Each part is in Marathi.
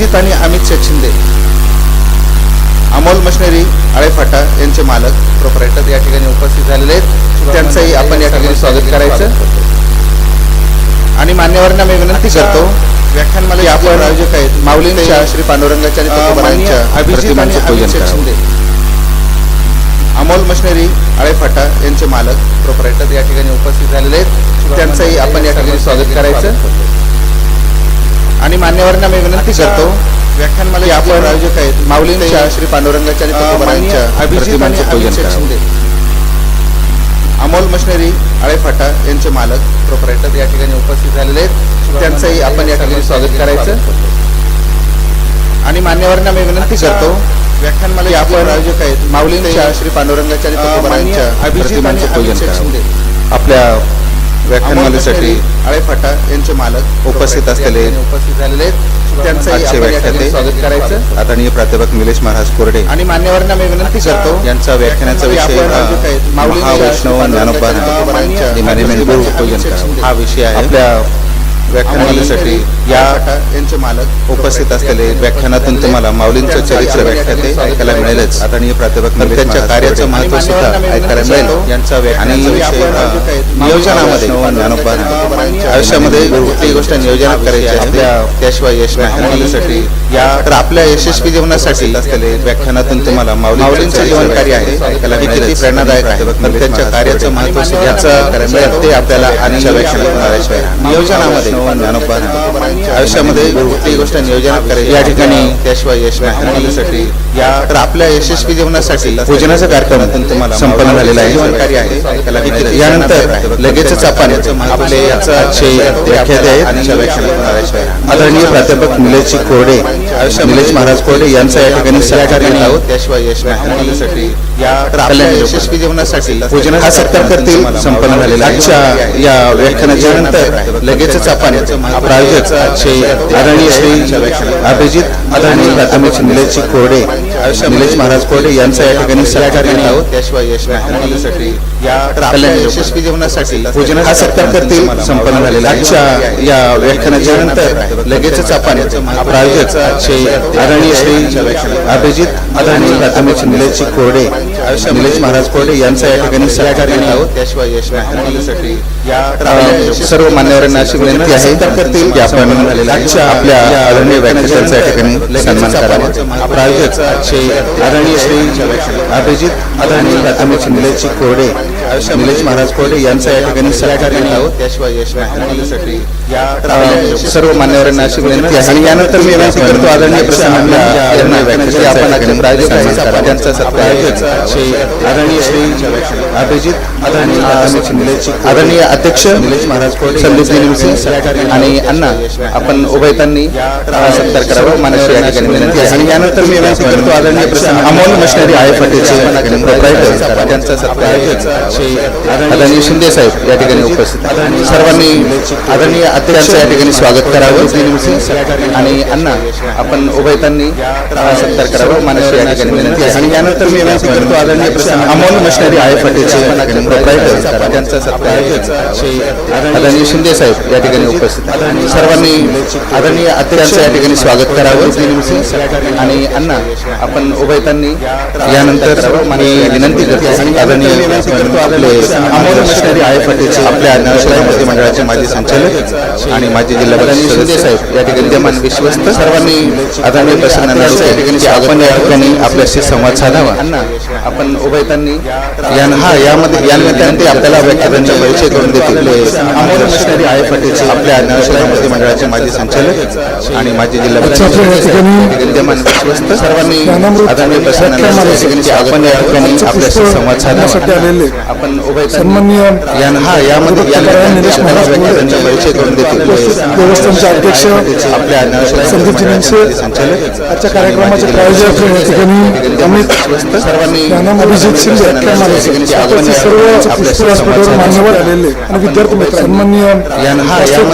अभिजित आणि अमित शिंदे अमोल मशिनरी आळेफाटा यांचे मालक प्रोपरायटर या ठिकाणी उपस्थित झालेले आहेत. त्यांचंही आपण या ठिकाणी स्वागत करायचं. आणि मान्यवरांना मी विनंती करतो व्याख्यानमाला आपण आयोजक आहेत माऊलींच्या श्री पांडुरंगाच्या आणि अभिजित आणि शिंदे. अमोल मशिनरी आळेफाटा यांचे मालक प्रोपरायटर या ठिकाणी उपस्थित झालेले आहेत. त्यांचंही आपण या ठिकाणी स्वागत करायचं. आणि मान्यवरांना मी विनंती करतो व्याख्यानमाला आपण आयोजक आहेत. माऊलींच्या श्री पांडुरंगाच्या आणि तुकोबारायांच्या अभिजित आणि अमित शेठ शिंदे. अमोल मशिनरी आळेफाटा यांचे मालक प्रोपरायटर या ठिकाणी उपस्थित झालेले आहेत. त्यांचंही आपण या ठिकाणी स्वागत करायचं. आणि मान्यवरांना मी विनंती करतो व्याख्यानमाला आपण आयोजक आहेत. माऊलींच्या श्री पांडुरंगाच्या आणि तुकोबारायांच्या अभिजित आणि अमित शेठ शिंदे. आपल्या व्याख्यानमालेसाठी आळेफाटा यांचे मालक उपस्थित असलेले उपस्थित झालेले आहेत. त्यांचंही स्वागत करायचं. आदरणीय प्राध्यापक निलेश महाराज कोरडे आणि मान्यवरांना मी विनंती करतो यांचा व्याख्यानाचा विषय हा महावैष्णव पूजन हा विषय आहे. आपल्या व्याख्यानमालेसाठी या यांचे मालक उपस्थित असलेले व्याख्यानातून तुम्हाला माऊलींचं चरित्र व्याख्याते ऐकायला मिळेलच. आदरणीय प्राध्यापक त्यांच्या कार्याचं कोरडे महत्त्व सुद्धा ऐकायला मिळेल. यांचा आणि नियोजनामध्ये आयुष्यामध्ये कुठलीही गोष्ट नियोजनात करायची असते त्याशिवाय यश नाही. या तर आपल्या यशस्वी जीवनासाठी असलेले व्याख्यानातून तुम्हाला माऊलींचं जीवन कार्य आहे. ऐकायला किती प्रेरणादायक आहे. त्यांच्या कार्याचं महत्त्व सुद्धा ते आपल्याला आणि व्याख्यानातून ज्ञानोबा आयुष्यामध्ये कुठलीही गोष्ट नियोजनात करायची. या ठिकाणी त्याशिवाय यश नाही. या तर आपल्या यशस्वी जीवनासाठी पूजनाचा कार्यक्रम तुम्हाला संपन्न झालेला आहे. कार्य यानंतर लगेचच आपण आपले आजचे व्याख्याते आहेत. आदरणीय प्राध्यापक निलेश कोरडे निलेश महाराज कोरडे यांचा या ठिकाणी सहकार्य आहोत. त्याशिवाय यश नाही. या तर आपल्या यशस्वी जीवनासाठी पूजन हा सत्कार करतील. संपन्न झालेला. आजच्या या व्याख्यानाच्या नंतर लगेचच आपण प्रायोजक आजचे आदरणीय श्री अभिजित आदरणीय प्राथमिक निलेश कोरडे निलेश महाराज कोरडे यांचा या ठिकाणी सहकार्य घेत आहोत. त्याशिवाय यश या यशस्वी जीवनासाठी पूजन हा सत्कार करतील. संपन्न झालेला. आजच्या या व्याख्यानाच्या नंतर लगेचच आपण प्रायोजक आदरणीय श्री अभिजित आदरणीय प्राथमिक निलेश कोरडे निलेश महाराज कोरडे यांचा या ठिकाणी सहकार्य आहोत त्याशिवाय यश नाही. सर्व मान्यवरांना अशी विनंती आहे करतील. की आपण आजच्या आपल्या आदरणीय व्याख्यानाचा या ठिकाणी सन्मान करावा. प्रायोजक आदरणीय श्री अभिजित आदरणीय प्राथमिक निलेश कोरडे. निलेश महाराज कोरडे यांचा या ठिकाणी सहकार्य घेत आहोत. त्याशिवाय यश नाही. सर्व मान्यवरांना अशी विनंती आहे आणि यानंतर मी विनंती करतो आदरणीय प्रसन्न आपण प्रायोजक आहेत त्यांचा सत्कार आदरणीय श्री अभिजित आदरणीय अध्यक्ष निलेश महाराज कोरडे संदीप निमसे आणि अण्णा आपण उभयतांनी सत्कार करावा. मान्यवर या ठिकाणी विनंती आहे. आणि यानंतर मी विनंती करतो आदरणीय प्रसन्न अमोल मशिनरी फटेचे प्रोप्रायटर त्यांचा सत्कार आदरणीय शिंदे साहेब या ठिकाणी उपस्थित. सर्वांनी आदरणीय अध्यक्ष या ठिकाणी स्वागत करावं. आणि अण्णा आपण उभयतांनी सत्कार करावा. मान्यवर या ठिकाणी विनंती आहे. आणि यानंतर मी विनंती करतो आदरणीय अमोल मशिनरी आहे फटेचे प्रोप्रायटर त्यांचा सत्कार आदरणीय शिंदे साहेब या ठिकाणी उपस्थित. सर्वांनी आदरणीय अध्यक्ष या ठिकाणी स्वागत करावं. आणि अण्णा आपण उभयतांनी यानंतर मी विनंती करतो. आदरणीय आपले अमोल मशिनरी आहे फटेचे आपल्या नवशिवाय मंडळाचे माजी संचालक आणि माजी जिल्हा शिंदे साहेब या ठिकाणी विद्यमान विश्वस्त सर्वांनी आदरणीय प्रसन्न नाडू या ठिकाणी आपण या ठिकाणी आपल्याशी संवाद साधावा. आपण उभयतांनी या- हा यामध्ये या निमित्ताने ते आपल्याला व्याख्यानांचा परिचय करून देतील. अमोल मशिनरी आहे फटेचे आपल्या नवशिवाय मंडळाचे माजी संचालक आणि माजी जिल्हा विद्यमान विश्वस्त सर्वांनी आदरणीय प्रसन्न नाडू या ठिकाणी आपण या ठिकाणी आपल्याशी संवाद साधावा. आपण सन्माननीय हा यामध्ये परिचय करून देतील. देवस्थानचे अध्यक्ष आपल्या संदीपजी संचालक आजच्या कार्यक्रमाचे प्रायोजक ठिकाणी अमित सर्वांनी अभिजित उपस्थित सर्व व्यासपीठावर मान्यवर आलेले आणि विद्यार्थी मित्र सन्माननीय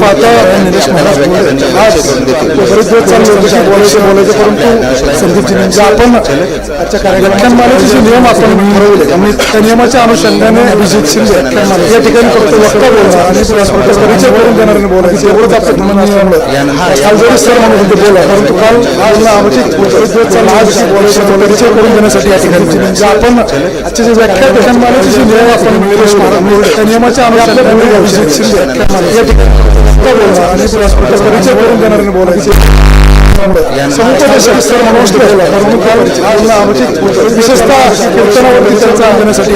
पाहता निलेश महाराज बोलले आज बरेच दिवस चालले होते बोलायचे बोलायचे परंतु संदीपजी निमसे आपण आजच्या कार्यक्रमाचे जे नियम आपण ठरवले. आणि त्या नियमाच्या अनुषंगाने नावाने अभिजित शिंदे या ठिकाणी फक्त वक्ता बोलणार आणि परिचय करून आणि बोलायचं एवढंच आपलं म्हणणं काल जरी सर म्हणत होते बोला परंतु काल बोलायचं परिचय करून देण्यासाठी या ठिकाणी आपण आजचे जे व्याख्या व्याख्यानमालेचे जे नियम आपण त्या नियमाच्या आम्ही अभिजित शिंदे या ठिकाणी बोलणार आणि परिचय करून आणि बोलायचं समुपदेशक सर म्हणून विशेषतः कीर्तनावरती चर्चा देण्यासाठी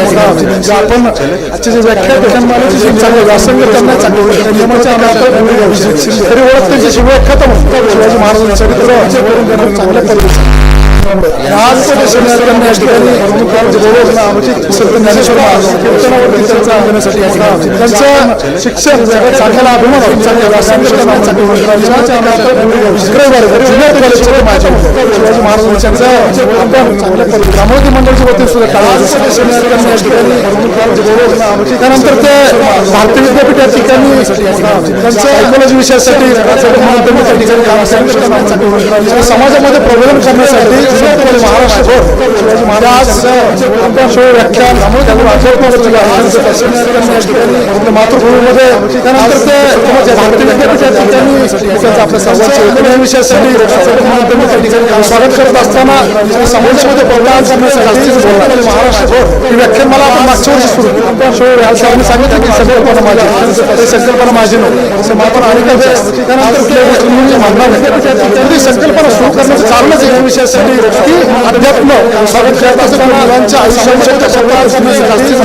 आपण आजचे जे व्याख्या व्याख्यानमालेचे चांगलं व्यासंग नियमाच्या तरी ओळख त्यांची शिवाजी महाराजांचं चरित्र करून चांगल्या पद्धतीने आज त्यांनी या ठिकाणी आमची ज्ञानेश्वर कीर्तनावरती चर्चा त्यांचं शिक्षण चांगला अभिमान आहे. शिवाजी आपण मंडळाच्या वतीने सुद्धा या ठिकाणी त्यानंतर ते भारतीय विद्यापीठ या ठिकाणी त्यांचं सायकोलॉजी विषयासाठी समाजामध्ये प्रबोधन करण्यासाठी मातृभूमीमध्ये त्यानंतर ते भारतीय विद्यापीठ या ठिकाणी त्यांचं आपल्या समाजाच्या या विषयासाठी त्यांनी स्वागत करत असताना समाजामध्ये प्रबोधन करण्यासाठी ही व्याख्यान मला आपण मागच्या वर्षी सुरू सरांनी सांगितलं की संकल्पना माझी संकल्पना माझी नव्हती आपण आणि त्यानंतर म्हणजे मानणार नाही संकल्पना सुरू करण्याचं कारणच या विषयासाठी. की अध्यात्म. मुलांच्या आयुष्यामध्ये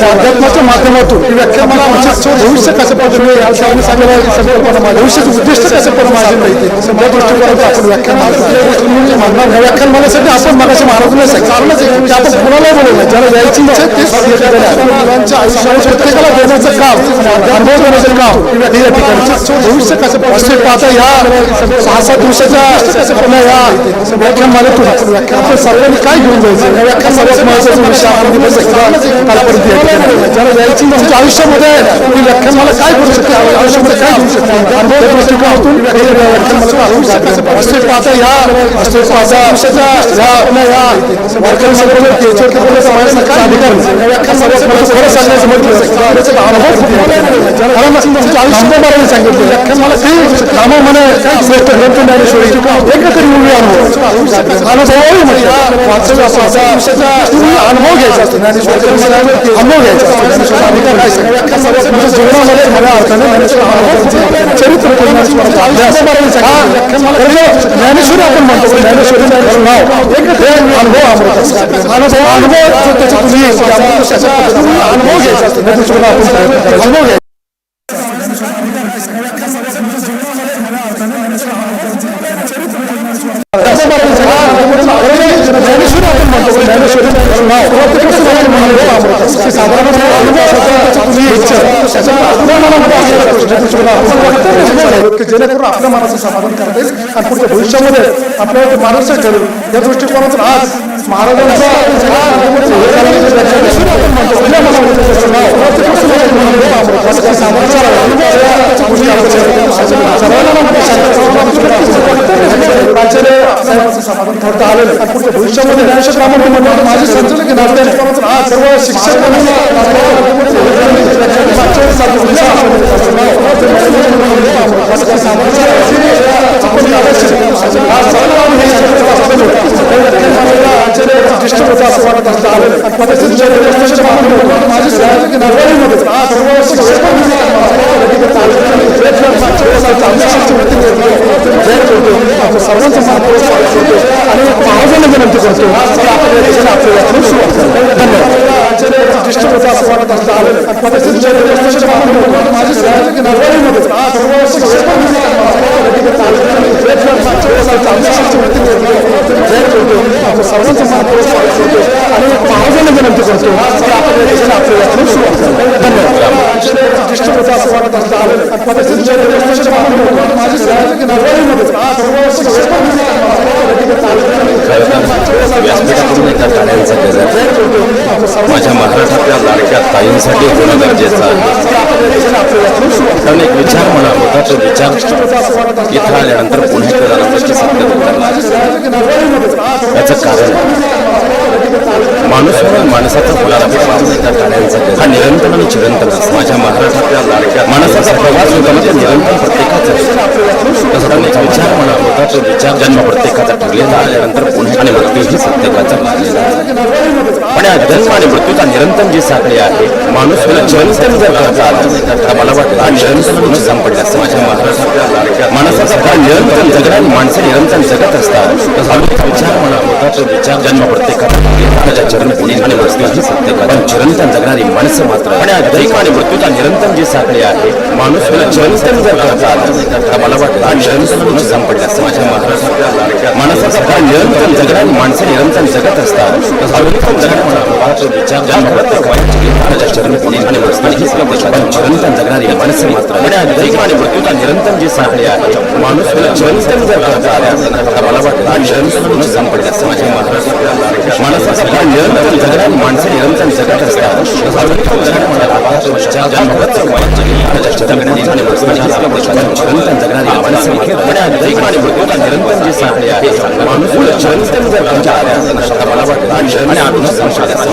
अध्यात्माच्या माध्यमातून व्याख्या मला भविष्य कसं पाहिजे या सरांनी सांगितलं की संकल्पना माझी भविष्याचं उद्दिष्ट कसं पण माझे नाही. त्या दृष्टिकोनातून आपण व्याख्यान मानणार व्याख्यान मानासाठी आपण मगाशी महाराजांना सांगितलं कारणच आहे आपण कुणाला बोलवलं ज्याला द्यायची इच्छा तेच मुलांच्या आयुष्यामध्ये प्रत्येकाला देण्याचं काम अनुभव देण्याचं काम या ठिकाणी भविष्य कसं पाहता या सहा सात दिवसाच्या या व्याख्यानमालेतून आपण सर्वांनी काय घेऊन जायचं या व्याख्यान सर्वात महत्त्वाचा विषय आपण दिवस कालपर्यंत या ठिकाणी ज्याला द्यायची तुमच्या आयुष्यामध्ये ही व्याख्यानमाला काय करू शकते आयुष्यामध्ये काय घेऊ शकते दृष्टिकोनातून हे व्याख्यानमाला घेऊ शकते वास्तविक पाहता या वास्तविक पाहता या पुन्हा या याच्यावरती बोलण्याचा माझ्याकडे काय अधिकार या व्याख्यानमालेचं मला खरं सांगायचं म्हटलं तुमच्या आयुष्यामध्ये सांगितलं व्याख्यान मला काही कामं श्रेष्ठ ग्रंथ ज्ञानेश्वरी एकत्र मूल्य अनुभव अनुभव म्हणजे वाचन असायचा तुम्ही अनुभव घ्यायचा असतो ज्ञानेश्वरी अनुभव घ्यायचा असतो ज्ञानेश्वराचा अधिकार काय सांगितलं? म्हणजे जीवनामध्ये खऱ्या अर्थाने ज्ञानेश्वर अनुभव चरित्र ज्ञानेश्वराचा अभ्यास हा म्हणजे ज्ञानेश्वरी आपण म्हणतो पण ज्ञानेश्वरी नाव हे अनुभव अमृत असतो. अनुभव अनुभव जो त्याचा तुम्ही तुम्ही अनुभव घ्यायचा असतो ज्ञानेश्वराला आपण प्रयत्न करायचा. अनुभव घ्यायचा अनुभव अमृत जेणेकरून आपल्या मनाचं समाधान करता येईल आणि पुढच्या भविष्यामध्ये आपल्याला ते मानसच ठरेल या दृष्टिकोनातून आज महाराजांचा हा साहेबांचं समाधान आलेलं. आणि पुढच्या भविष्यामध्ये ज्ञानेश्वर मंडळ माझे संचालक नाते आज सर्व शिक्षक असं वाटत असतं आलेलं आहे. आणि तसेच ज्ञानेश्वर ब्राह्मण मंडळ माझे संचालक आहे नरवाडीमध्ये आज सर्व शिक्षक सर्वांचं महापूर स्वागत करतो आणि महाराजांना विनंती करतो की आपण या ठिकाणी आपल्या व्याख्यान सुरुवात करू. धन्यवाद ज्येष्ठ होता असं वाटत असतं आलेलं आहे. आणि तसेच ज्येष्ठ ब्राह्मण मंडळ माझे सहकारी नरवाडीमध्ये आज सर्व सर्वांचं महापूर स्वागत करतो आणि महाराजांना विनंती करतो की आपण या ठिकाणी आपल्या व्याख्यान सुरुवात करू. धन्यवाद ज्येष्ठ होता असं वाटत असतं आलेलं आहे. आणि तसेच ज्येष्ठ ब्राह्मण मंडळ माझे सहकारी नरवाडीमध्ये आज व्यासपीठातून एका कार्याचा गजर माझ्या महाराष्ट्रातल्या लाडक्या ताईंसाठी होणं गरजेचं आहे. कारण एक विचार मला होता तो विचार इथं आल्यानंतर पुन्हा एकदा झाला सत्य याचं कारण माणूस म्हणून माणसाचा होणारा हा निरंतर आणि चिरंतन माझ्या मराठातल्या लाडक्या माणसाचा प्रवास होता म्हणजे निरंतर प्रत्येकाचा तसं तसा विचार म्हणा होता तो विचार जन्म प्रत्येकाचा ठरलेला आहे. नंतर पुन्हा आणि मृत्यूही प्रत्येकाचा ठरलेला आहे. पण या जन्म आणि मृत्यूचा निरंतर जी साखळी आहे माणूस मला चिरंतन जर करता आला तर मला वाटतं निरंतर म्हणून संपडला माझ्या महाराष्ट्रातल्या माणसाचा काळ निरंतर जगणारी माणसं निरंतर जगत असतात तसा आम्ही विचार म्हणा होता तो विचार जन्म प्रत्येकाच्या चरण पुणे आणि मृत्यूही प्रत्येकाचा पण चिरंतन जगणारी माणसं मात्र आणि या आणि मृत्यूचा निरंतर जी साखळी आहे माणूस मला चिरंतन जर करता आला मला वाटतं हा निरंतर म्हणून संपडला असं माझ्या माणसाचा काळ निरंतर जगणारी माणसं निरंतर जगत असतात तसा निरंतर जगणं म्हणा होता तो विचार जन्म मात्र मृत्यूचा निरंतर जी साखळी आहे माणूस चिरंतन जर करता मला वाटतं हा निरंतर निरंतर माणसं निरंतर जगत असतात चिरंतन जगणारी मृत्यूचा निरंतर जी साखळी आहे माणूस चिरंतन जर करता मला वाटतं आणि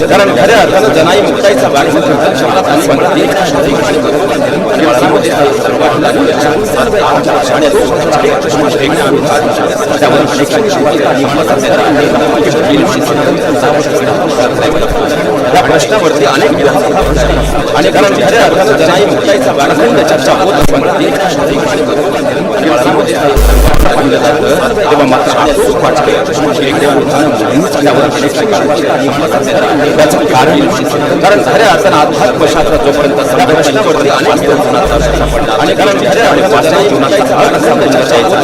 कारण खऱ्या अर्थानं जनाई मुक्ताईचा भाग या प्रश्नावरती अनेक आणि कारण खऱ्या अर्थानं नाही मुक्ताईचा वारंवार चर्चा होत तेव्हा मात्र सुख वाटते त्याचं कारण कारण खऱ्या अर्थानं आध्यात्मशास्त्र जोपर्यंत प्रश्नावरती अनेक आणि कारण खऱ्या अर्थानं जीवनाचा भाग असा चर्चा यायचा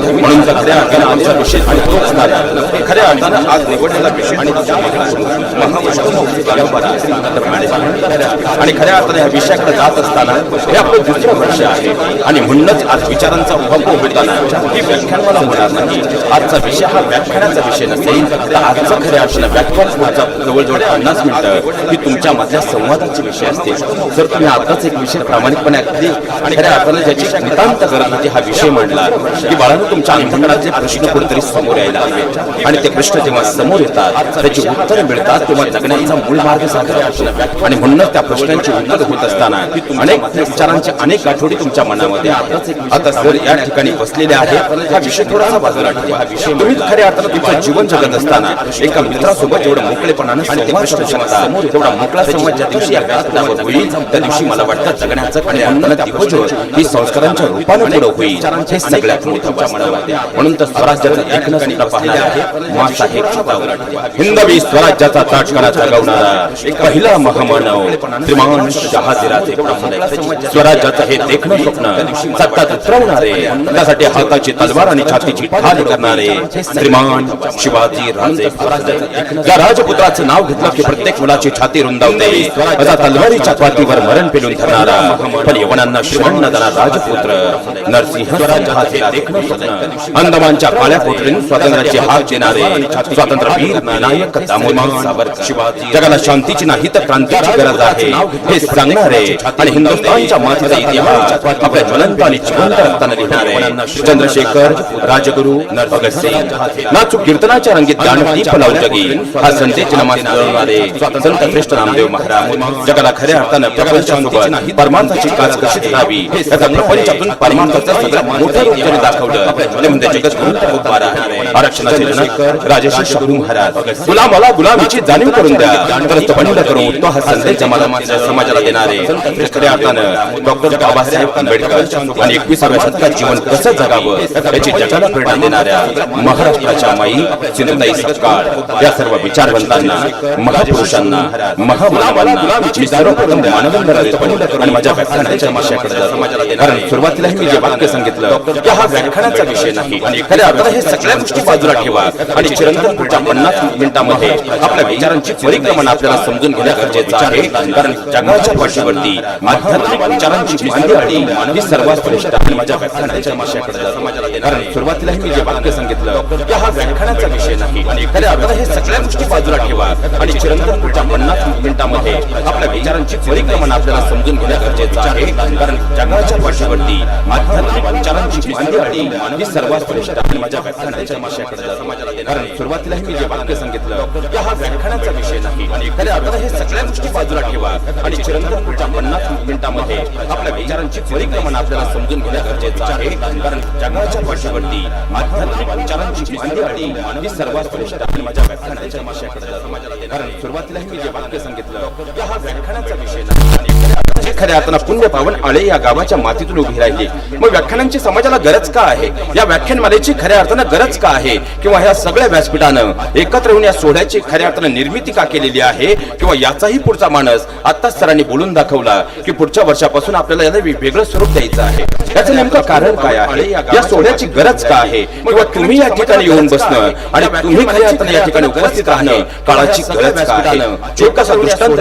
म्हणून खऱ्या अर्थानं आमचा विषय आणि तो असणार. आहे. खऱ्या अर्थानं आज निवडलेला विषय आणि आणि खऱ्या अर्थाने ह्या विषयाकडे जात असताना हे आपलं दुसरं वर्ष आहे. आणि म्हणूनच आज विचारांचा उभा होताना ही व्याख्यान मला होणार नाही. आजचा विषय हा व्याख्यानाचा विषय नसेल तर आजचा खऱ्या अर्थानं व्याख्यान माझा जवळजवळ पन्नास मिनिटं ही तुमच्या मधल्या संवादाचे विषय असते. जर तुम्ही आताच एक विषय प्रामाणिकपणे अगदी आणि खऱ्या अर्थानं ज्याची नितांत गरज होती हा विषय मांडला की बाळानं तुमच्या अंतकणाचे प्रश्न कुठेतरी समोर यायला हवे आणि ते प्रश्न जेव्हा समोर येतात त्याची उत्तरं मिळतात तेव्हा जगण्याचा मूळ मार्ग साधला असतो आणि म्हणूनच त्या प्रश्नांची उत्तर होत असताना अनेक विचारांचे अनेक आठवडी तुमच्या मनामध्ये आता सर या ठिकाणी बसलेले आहे हा विषय थोडासा बाजूला ठेवा. म्हणजे तुम्ही खऱ्या अर्थानं तुमचं जीवन जगत असताना एका मित्रासोबत जेवढं मोकळेपणानं आणि ते प्रश्न शकता तेवढा मोकळा संवाद ज्या दिवशी या घरात होईल त्या दिवशी मला वाटतं जगण्याचं आणि अर्थानं दिवस ही संस्कारांच्या रूपानं पुढं होईल. हे सगळ्यात मोठं म्हणून तर स्वराज्याचं देखणं सुद्धा पाहणार आहे. मासाहेब छतावर हिंदवी स्वराज्याचा ताटकारा जगवणारा पहिला महामानव श्रीमान शहाजीराजे स्वराज्याचं हे देखणं स्वप्न सत्तात उतरवणारे त्यासाठी हाताची तलवार आणि छातीची ठाल करणारे श्रीमान शिवाजी राजे भोसले. या राजपुत्राचं नाव घेतलं की प्रत्येक मुलाची छाती रुंदावते. असा तलवारीच्या पाठीवर मरण पेलून धरणारा पण यवनांना शिवण देणारा राजपुत्र नरसिंह स्वराज्याचे देखणं स्वप्न. अंदमानच्या काळ्या कोठडीतून स्वातंत्र्याची हात देणारे स्वातंत्र्यवीर विनायक दामोदर सावरकर. जगाला शांतीची नाही तर क्रांतीची गरज आहे. हे सांगणारे आणि हिंदुस्थानच्या मातीचा इतिहास आपल्या ज्वलंत आणि जिवंत रक्ताने लिहिणारे चंद्रशेखर राजगुरु भगतसिंग नाचू कीर्तनाच्या रंगीत गाणदीप लावू जगी. हा संदेश नमाज मिळवणारे संत श्रेष्ठ रामदेव महाराज. जगाला खऱ्या अर्थानं प्रपंचासोबत परमार्थाची काच कशी धरावी. याचा प्रपंचातून परमार्थाचा सगळ्यात मोठ्या रूप दाखवलं. ते म्हणजे. आरक्षणाचे शाहू महाराज गुलामाला गुलामीची जाणीव करून द्या. तरच बंड करून तो हा संदेश समाजाला देणारे खऱ्या अर्थानं डॉक्टर बाबासाहेब आंबेडकर आणि एकविसाव्या शतकात जीवन कसं जगावं याची जगाला प्रेरणा देणाऱ्या महाराष्ट्राच्या माई सिंधुताई सत्कार या सर्व विचारवंतांना महापुरुषांना महामानवांना मी सर्वप्रथम मानवंदना देतो आणि माझ्या व्याख्यानाच्या विषयाकडे जातो कारण सुरुवातीला मी जे वाक्य सांगितलं हा व्याख्यानाचा विषय नाही. खऱ्या अर्थानं हे सगळ्या गोष्टी बाजूला ठेवा आणि चिरंतन पुढच्या पन्नास मिनिटांमध्ये आपल्या विचारांची परिक्रमण आपल्याला समजून घेणं गरजेचं आहे. कारण जगाच्या पाठीवरती आध्यात्मिक विचारांची आणि ही सर्वात श्रेष्ठ आणि माझ्या व्याख्यानाच्या जातो कारण सुरुवातीला मी जे वाक्य सांगितलं हा व्याख्यानाचा विषय नाही. आणि खऱ्या अर्थानं हे सगळ्या गोष्टी बाजूला ठेवा आणि चिरंतन पुढच्या पन्नास मिनिटांमध्ये आपल्या विचारांची परिक्रमण आपल्याला समजून घेणं गरजेचं आहे. कारण जगाच्या पाठीवरती आध्यात्मिक विचारांची मांदी आणि सर्वात श्रेष्ठ आणि माझ्या व्याख्यानाच्या विषयाकडे जातो कारण सुरुवातीला मी जे वाक्य सांगितलं की हा व्याख्यानाचा विषय नाही. आणि एखाद्या अर्थानं हे सगळ्या गोष्टी बाजूला ठेवा आणि चिरंतन पुढच्या पन्नास मिनिटांमध्ये आपल्या विचारांची परिक्रमण आपल्याला समजून घेणं गरजेचं आहे. कारण जगाच्या पाठीवरती आध्यात्मिक विचारांची मांदी आणि सर्वात श्रेष्ठ आणि माझ्या व्याख्यानाच्या विषयाकडे जातो कारण सुरुवातीला मी जे वाक्य सांगितलं की हा व्याख्यानाचा विषय नाही आणि खऱ्या अर्थानं खऱ्या अर्थानं पुण्य पावन आळे या गावाच्या मातीतून उभी राहिली. मग व्याख्यानांची समाजाला गरज का आहे? या व्याख्यानमालेची खऱ्या अर्थानं गरज का आहे? किंवा ह्या सगळ्या व्यासपीठानं एकत्र येऊन या सोहळ्याची खऱ्या अर्थानं निर्मिती का केलेली आहे? किंवा याचाही पुढचा माणस आत्ताच सरांनी बोलून दाखवला की पुढच्या वर्षापासून आपल्याला याला वेगळं स्वरूप द्यायचं आहे. त्याचं नेमकं कारण काय आहे? या सोहळ्याची गरज का आहे? किंवा तुम्ही या ठिकाणी येऊन बसणं आणि तुम्ही खऱ्या अर्थानं या ठिकाणी उपस्थित राहणं काळाची गरज का आहे? जो कसा दृष्टांत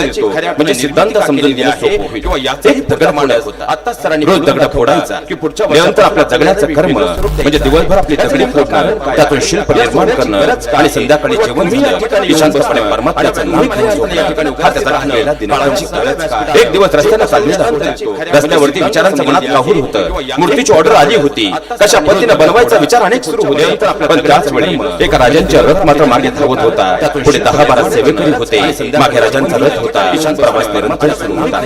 म्हणजे सिद्धांत समजून घेणं सोपं होईल. किंवा याचाही दगड मांडत आता सरांनी रोज दगड फोडायचा. की पुढच्या निरंतर आपल्या जगण्याचं कर्म म्हणजे दिवसभर आपली दगडी फोडणं त्यातून शिल्प निर्माण करणं आणि संध्याकाळी जेवण शांतपणे परमात्म्याचं नाम? एक दिवस रस्त्याला चाललेला होता. रस्त्यावरती विचारांचं मनात काहूर होतं. मूर्तीची ऑर्डर आली होती. कशा पद्धतीने बनवायचा विचार अनेक सुरू होते. पण त्याच वेळी एका राजांच्या रथ मात्र मागे धावत होता. पुढे दहा बारा सेवेकरी होते मागे राजांचा रथ होता. प्रवास निरंतर सुरू होता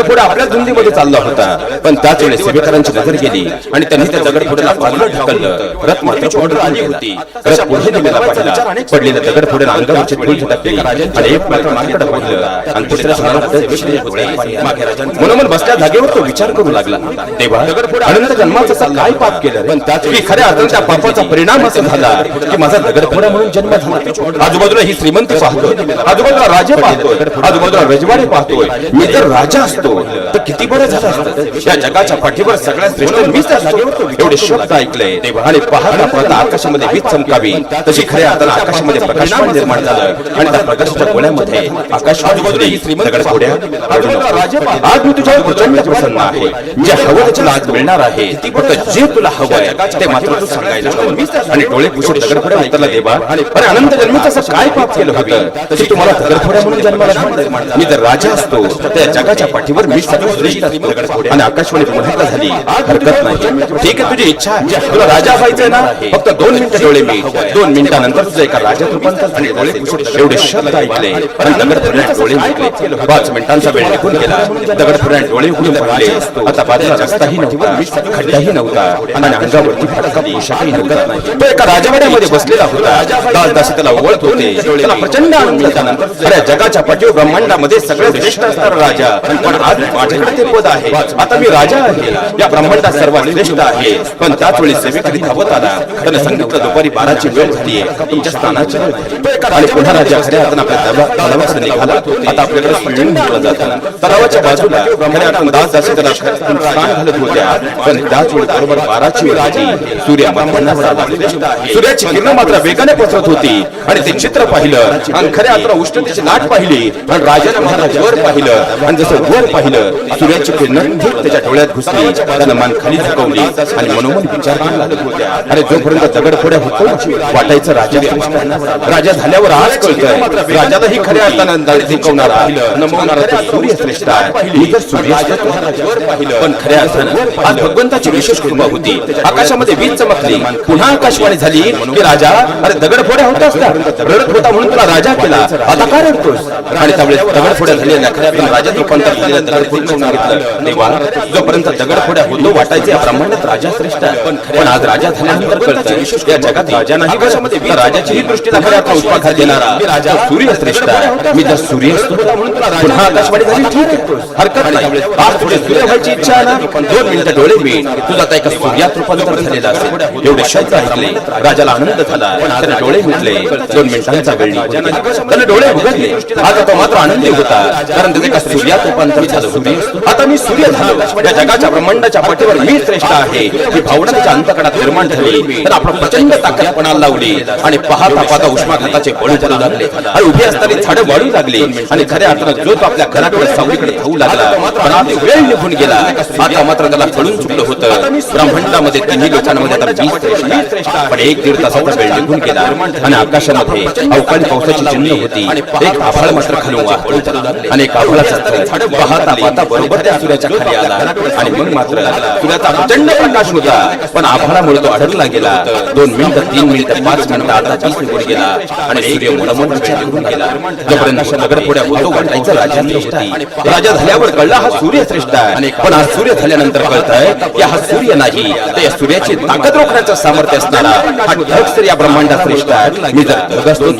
दगडफोडा आपल्या धुंदीमध्ये चालला होता. पण त्याच वेळेस सेवेकरांची नजर गेली आणि त्यांनी त्या दगडफोड्याला बाजूला ढकललं. रथ मात्र ऑर्डर आली होती. रथ पुढे निघाला पाहिला. पडलेल्या दगडफोड्याला अंगावरचे धूळ झटकली. आणि एक मात्र मागेकडे बोललं आणि दुसऱ्या मनोमन बसल्या जागेवर तो विचार करू लागला. तेव्हा अनंत जन्माचा असा काय पाप केलं? पण त्याच वेळी खऱ्या अर्थाने त्या पापाचा परिणाम असा झाला की माझा दगडफोडा म्हणून जन्म झाला. आजूबाजूला ही श्रीमंती पाहतोय. आजूबाजूला राजे पाहतोय. आजूबाजूला रजवाडे पाहतोय. मी जर राजा असतो. तर किती बरं झालं असतं? या जगाच्या पाठीवर सगळ्यात श्रेष्ठ मीच जागेवर एवढे शब्द ऐकले. आणि पाहता पाहता आकाशामध्ये वीज चमकावी. तशी खऱ्या अर्थानं आकाशामध्ये प्रकाशमान निर्माण झालं. आणि त्या प्रकाशाच्या गोळ्यामध्ये आकाश गोड्या आज मी तुझ्यावर प्रचंड प्रसन्न आहे. जे हवं मिळणार आहे. फक्त जे तुला हवंय ते मात्र तू सांगायला हवं. आणि डोळे पुसून दगडफोड्या उतरला देवा. आणि अनंत असं काय पाप केलं होतं? की तुम्हाला दगडफोड्या म्हणून जन्माला? मी जर राजा असतो त्या जगाच्या पाठीवर मी सगळं श्रेष्ठ असतो. आणि आकाशवाणी पुन्हा झाली. हरकत नाही. ठीक आहे तुझी इच्छा तुला राजा व्हायचंय ना फक्त दोन मिनिटं डोळे मी दोन मिनिटानंतर तुझं एका राजात रूपांतर आणि डोळे एवढे शब्द ऐकले. आणि दगडफोड्यात डोळे मिटले पाच मिनिटांचा वेळ निघून गेला. दगडफोड्यात डोळे उघडून पडले आता बाजूला रस्ताही नव्हता. खड्डाही नव्हता. आणि अंगावरती फटका पोशाखही नव्हता. तो एका राजवाड्यामध्ये बसलेला होता. दासदासी त्याला ओळख होते. त्याला प्रचंड आनंद झाला जगाच्या पाठीवर ब्रह्मांडामध्ये सगळ्यात श्रेष्ठ असणारा राजा. पण आज माझ्याकडे ते पद आहे. आता मी राजा आहे. या ब्रह्मांडात सर्वात श्रेष्ठ आहे. पण त्याच वेळी सेवेकरी धावत आला. त्यानं सांगितलं दुपारी बाराची वेळ झाली तुमच्या स्थानाची. आणि पुन्हा राजा खऱ्या हाताने आपल्या तलावाकडे निघाला. आता आपल्याकडे स्विमिंग घेतलं जातं. तलावाच्या बाजूला हाताने दास दासी त्याला स्नान घालत होत्या. पण त्याच वेळी बरोबर बाराची वेळ झाली. सूर्य आला. सूर्याची किरण मात्र वेगाने पसरत होती. आणि ते चित्र पाहिलं. आणि खऱ्या अर्थानं उष्णतेची लाट पाहिली. आणि राजाने महाराज वर पाहिलं. आणि जसं वर पाहिलं पाहिलं सूर्याची किरण थेट त्याच्या डोळ्यात घुसली. त्यानं मान खाली झुकवली. आणि मनोमन विचार करू होत्या अरे जोपर्यंत दगडफोड्या होतो वाटायचं राजा राजा झाल्यावर आज कळतंय. राजालाही खऱ्या अर्थानं दळ जिंकवणारा नमवणारा तो सूर्य श्रेष्ठ आहे. मी तर सूर्य पण खऱ्या अर्थानं आज भगवंताची विशेष कृपा होती. आकाशामध्ये वीज चमकली. पुन्हा आकाशवाणी झाली की राजा अरे दगडफोड्या होतास का रडत होता म्हणून तुला राजा केला. आता काय रडतोस? आणि त्यावेळेस दगडफोड्या झालेल्या खऱ्या राजात रूपांतर झालेल्या जोपर्यंत दगडफोड्या होतो वाटायचे ब्रह्मांडात राजा श्रेष्ठ पण आज राजा झाल्यानंतर कळतं या जगात राजा नाही. तर राजाची ही देणारा राजा सूर्य श्रेष्ठ आहे. मी जर सूर्य असतो पुन्हा आकाशवाणी झाली ठीक आहे. हरकत नाही. आज थोडे सूर्य व्हायची इच्छा आहे ना? दोन मिनिटं डोळे मी. तुझा आता एका सूर्यात रूपांतर झालेला असेल एवढे शब्द ऐकले राजाला आनंद झाला. त्याने डोळे मिटले. दोन मिनिटांचा वेळ. त्याने डोळे उघडले. आता तो मात्र आनंदी होता. कारण त्याचे एका सूर्यात रूपांतर झालं होते आता मी सूर्य झालो. या जगाच्या ब्रह्मांडाच्या पाठीवर मी श्रेष्ठ आहे. ही भावना त्याच्या अंतकडात निर्माण झाली. तर आपण प्रचंड ताकद पणाला लावली? आणि पाहता पाहता उष्माघाताचे बळू पडू लागले आणि उभी असताना झाडं वाढू लागली. आणि खऱ्या अर्थानं जो तो आपल्या घराकडे सावलीकडे धावू लागला पण आता वेळ निघून गेला. आता मात्र त्याला कळून चुकलं होतं. ब्रह्मांडामध्ये तिन्ही लोकांमध्ये आता वीस श्रेष्ठ आहे. पण एक दीड तासाचा वेळ निघून गेला आणि आकाशामध्ये अवकाळी पावसाची चिन्ह होती. एक आभाळ मात्र खालून. आणि एक आभाळाचा थर पाहता बरोबर त्या सूर्याच्या खाली आला आणि मग मात्र सूर्याचा प्रचंड प्रकाश होता. पण आभाळामुळे तो अडकला गेला. दोन मिनिटं तीन मिनिटं पाच मिनिटं आता तीस निघून गेला. आणि सूर्य मनमन निघून गेला जोपर्यंत दगडफोड्या होतो वाटायचं राजा श्रेष्ठ होती राजा झाल्यावर कळला हा सूर्य श्रेष्ठ आहे. पण हा सूर्य झाल्यानंतर कळतंय की हा सूर्य नाही. तर या सूर्याची ताकद रोखण्याचं सामर्थ्य असणारा हा ढग या ब्रह्मांडात श्रेष्ठ आहे. मी जर ढग असतो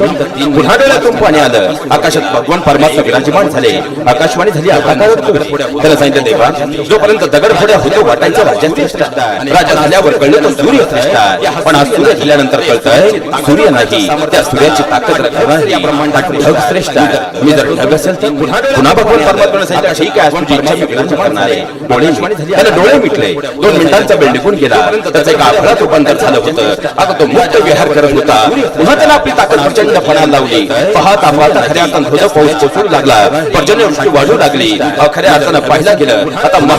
पुन्हा डोळ्यातून पाणी आलं. आकाशात भगवान परमात्मा विराजमान झाले. आकाशवाणी झाली आता काय होतं? त्याला सांगितलं देवा जोपर्यंत दगडफोड्या होतो वाटायचं राज्याचे श्रेष्ठ आहे. राजा झाल्यावर कळलं तर सूर्य श्रेष्ठ आहे. पण आज सूर्य झाल्यानंतर कळतंय सूर्य नाही त्या सूर्याची ताकद राखणारी या ब्रह्मांडात ढग श्रेष्ठ आहे. मी जर ढग असेल तर पुन्हा भगवान परमात्मा सांगितलं ठीक आहे तुझी इच्छा मी पूर्ण करणार. आहे डोळे त्याला डोळे मिटले. दोन मिनिटांचा बेल निघून गेला. त्याचं एका आफळात रूपांतर झालं होतं. आता तो मुक्त विहार करत होता. पुन्हा त्याला आपली ताकद प्रचंड फणाला लावली. पाहता पाहता खऱ्या ध्वज पाऊस कोसळू लागला. पर्जन्य वृष्टी वाढू लागली. खऱ्या अर्थानं पाहिला गेलं. आता महा